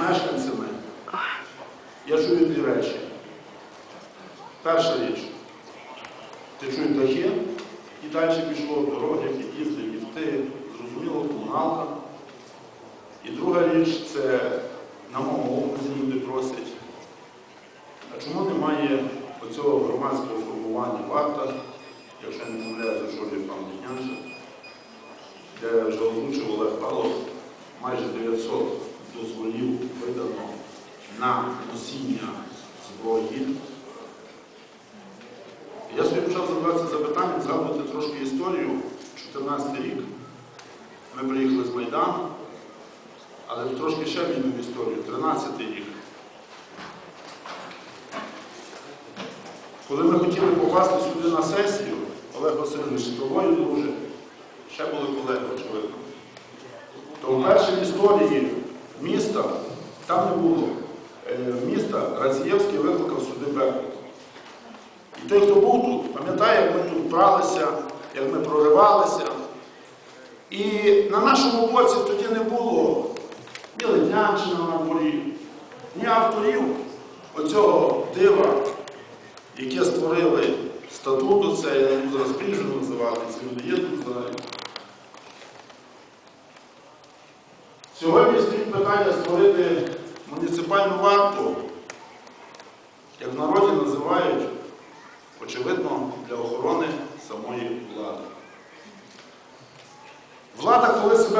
мешканцями, я чую дві речі. Перша річ, ти чуєш дахи, і далі пішло дороги, під'їзди, ліфти, зрозуміло, комуналка. І друга річ це на моєму окрузі люди просять. А чому немає оцього громадського формування варта, якщо не помиляюся, що є пан Літнянша, де вже озвучив Олег Павлов, майже 900 дозволів видано на носіння зброї. Я собі почав задаватися запитанням, згадувати трошки історію. 14 рік. Ми приїхали з Майдану, але трошки ще мінімум історію. 13 рік. Коли ми хотіли попасти сюди на сесію, Олег Васильович з тобою друже, ще були колеги, очевидно. То вперше в історії міста там не було. Е, Міста Радзієвський викликав сюди Беркут. І той, хто був тут, пам'ятає, як ми тут бралися, як ми проривалися. І на нашому боці тоді не було ні Леднянщина на дворі, ні авторів оцього дива, яке створили статуту, це я не зараз прізвище називати, ці люди є тут знають. Сьогодні питання створити муніципальну варту, як в народі називають, очевидно, для охорони самої влади. Влада, коли себе